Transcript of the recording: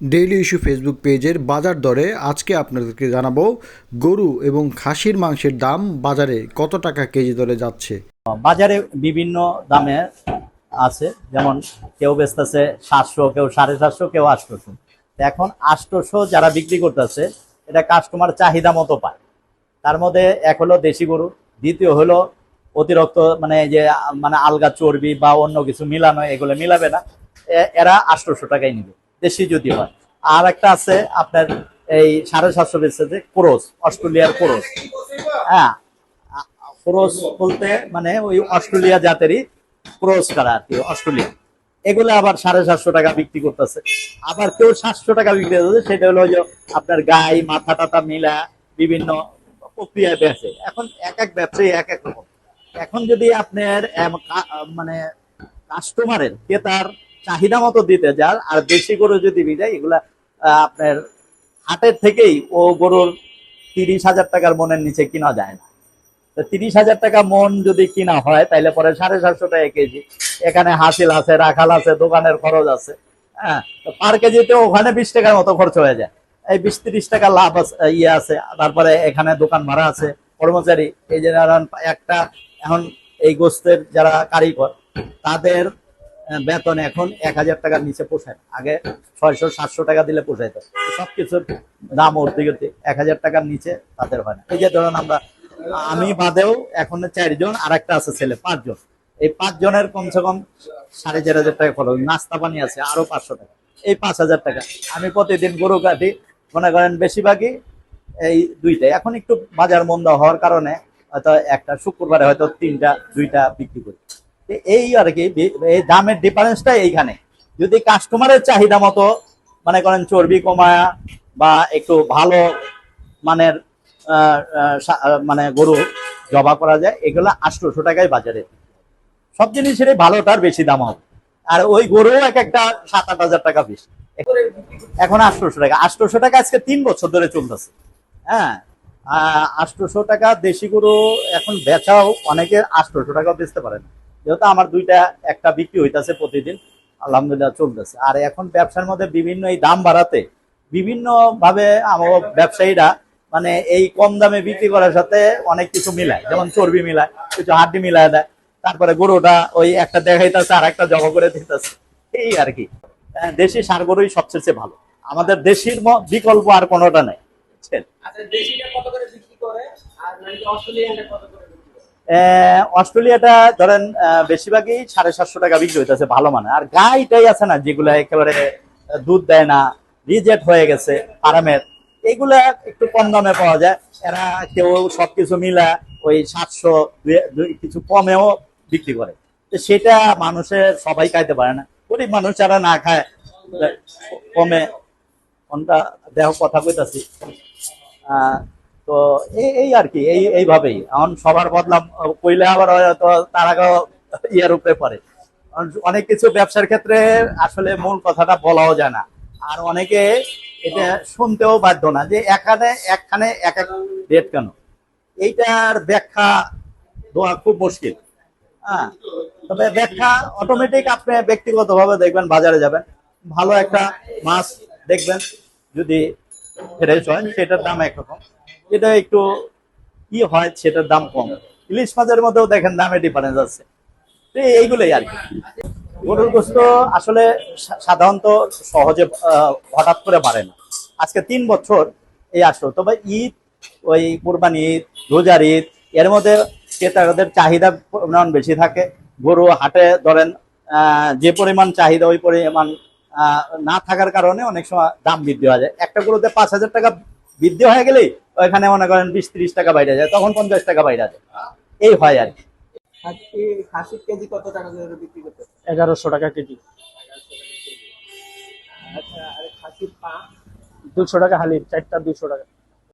Daily issue Facebook পেজের বাজার দরে আজকে আপনাদেরকে জানাব, গরু এবং খাসির মাংসের দাম বাজারে কত টাকা কেজি দরে যাচ্ছে? বাজারে বিভিন্ন দামে আছে, যেমন কেউ বেচতেছে সাতশো, কেউ সাড়ে সাতশো, কেউ আটশোশো। এখন আটশোশো যারা বিক্রি করতেছে, এটা কাস্টমার চাহিদা মতো পায়। তার মধ্যে এক হলো দেশি গরু, দ্বিতীয় হলো অতিরিক্ত মানে যে মানে আলগা চর্বি বা অন্য কিছু মিলানো, এগুলো মিলাবে না। এরা আটশোশো টাকাই নিবে। দেশি যদি হয়। আর একটা আছে আপনার এই সাড়ে সাতশো বেচতেছে ক্রোস, অস্ট্রেলিয়ার ক্রোস। হ্যাঁ ক্রস বলতে মানে ওই অস্ট্রেলিয়া জাতেরই ক্রস করা আর কি, অস্ট্রেলিয়া। এগুলো আবার সাড়ে সাতশো টাকা বিক্রি করতেছে। আবার কেউ সাতশো টাকা বিক্রি করতেছে সেটা হলো যে আপনার গায়ে মাথা টাথা মিলা বিভিন্ন প্রক্রিয়ায় বেঁচে। এখন এক এক ব্যবসায়ী এক এক রকম। এখন যদি আপনার মানে কাস্টমারের ক্রেতার চাহিদা মতো দিতে যান, আর বেশি গরু যদি বিদায়, এগুলা আপনার হাটের থেকেই ও গরুর তিরিশ হাজার টাকার মনের নিচে কিনা যায় না। তো তিরিশ হাজার টাকা মন যদি কিনা হয় তাহলে পরে সাড়ে সাতশো টাকা কেজি। এখানে হাসিল আছে, রাখাল আছে, দোকানের খরচ আছে হ্যাঁ? পার কেজিতে ওখানে বিশ টাকার মতো খরচ হয়ে যায়। এই বিশ তিরিশ টাকা লাভ আছে ইয়ে আছে, তারপরে এখানে দোকান ভাড়া আছে, কর্মচারী, এই যে একটা, এখন এই গোস্তের যারা কারিগর, তাদের বেতন এখন এক হাজার টাকার নিচে পোষায় আগে ছয়শো, সাতশো টাকা দিলে পোষাইতো। সবকিছুর দাম উঠতে গেতে এক হাজার টাকার নিচে তাদের হয় না। এই যে ধরুন আমরা, আমি বাদেও এখন চারজন আর একটা আছে ছেলে, পাঁচজন। এই পাঁচজনের কমসে কম সাড়ে চার হাজার টাকা খরচ। নাস্তা পানি আছে, আরও পাঁচশো টাকা। এই পাঁচ হাজার টাকা। আমি প্রতিদিন গরু কাটি, মনে করেন বেশিরভাগই এই দুইটাই। এখন একটু বাজার মন্দা হওয়ার কারণে হয়তো একটা, শুক্রবারে হয়তো তিনটা, দুইটা বিক্রি করি। এই আর কি দামের ডিফারেন্সটা এইখানে। যদি কাস্টমারের চাহিদা মতো, মনে করেন চর্বি কমায়া বা একটু ভালো মানের মানে গরু জবা করা যায়, এগুলো আটশোশো টাকায় বাজারে। সব জিনিসেরই ভালোটার বেশি দাম হবে। আর ওই গরু এক একটা সাত আট হাজার টাকা বেশি এখন আটশোশো টাকা। আটশোশো টাকা আজকে তিন বছর ধরে চলতেছে। হ্যাঁ আটশোশো টাকা দেশি গরু এখন বেচাও অনেকে আটশোশো টাকাও বেচতে পারে না। যেহেতু আমার দুইটা একটা বিক্রি হইতাছে প্রতিদিন আলহামদুলিল্লাহ চলতেছে। আর এখন ব্যবসার মধ্যে বিভিন্ন এই দাম বাড়াতে বিভিন্ন ভাবে আমার ব্যবসায়ীরা মানে এই কম দামে বিক্রি করার সাথে অনেক কিছু মিলায়। যেমন চর্বি মিলায় কিছু হাড্ডি মিলায় দেয় তারপরে গরুটা ওই একটা দেখাইতেছে আর একটা জমা করে দিতেছে। এই আর কি। হ্যাঁ, দেশি সার গরুই সবচেয়ে ভালো। আমাদের দেশির বিকল্প আর কোনোটা নেই। আচ্ছা করে আহ, অস্ট্রেলিয়াটা ধরেন বেশিরভাগই সাড়ে সাতশো টাকা বিক্রি হইতেছে ভালো মানে। আর গাইটাই আছে না যেগুলো একেবারে দুধ দেয় না রিজেক্ট হয়ে গেছে আরামের এগুলা একটু কম দামে পাওয়া যায়। এরা কেউ সবকিছু মিলা ওই সাতশো কিছু কমেও বিক্রি করে। তো সেটা মানুষের সবাই খাইতে পারে না। গরিব মানুষ যারা না খায় কমে। কোনটা দেহ কথা কইতাছি। আহ, তো এই আর কি, এই, এইভাবেই। এখন সবার বদলাম, কইলে আবার হয়তো তার আগেও ইয়ের উপরে পড়ে। অনেক কিছু ব্যবসার ক্ষেত্রে আসলে মূল কথাটা বলাও যায় না। আর অনেকে এটা শুনতেও বাধ্য না যে এখানে, একখানে এক এক রেট কেন? এইটার ব্যাখ্যা দেওয়া খুব মুশকিল। হ্যাঁ তবে ব্যাখ্যা অটোমেটিক আপনি ব্যক্তিগতভাবে দেখবেন, বাজারে যাবেন। ভালো একটা মাছ দেখবেন, যদি ফ্রেশ হয়, সেটার দাম একরকম। যেটা একটু কি হয়, সেটার দাম কম। ইলিশ মাছের মধ্যেও দেখেন দামে ডিফারেন্স আছে। এইগুলোই আর কি। গরুর গোস্ত আসলে সাধারণত সহজে হঠাৎ করে বাড়ে না। আজকে তিন বছর এই আসলো। তবে ঈদ, ওই কোরবানি ঈদ, রোজার ঈদ, এর মধ্যে ক্রেতাদের চাহিদা পরিমাণ বেশি থাকে। গরু হাটে ধরেন যে পরিমাণ চাহিদা, ওই পরিমাণ না থাকার কারণে অনেক সময় দাম বৃদ্ধি হয়ে যায়। একটা গরুতে পাঁচ হাজার টাকা বৃদ্ধি হয়ে গেলে ওইখানে মনে করেন বিশ ত্রিশ টাকা বাইরে যায় তখন পঞ্চাশ টাকা বাইরে যায়। এই হয় আর কি। খাসি খাসির কেজি কত টাকা করে বিক্রি করতে এগারোশো টাকা কেজি। আচ্ছা খাসির দুশো টাকা হালির চারটা দুশো টাকা।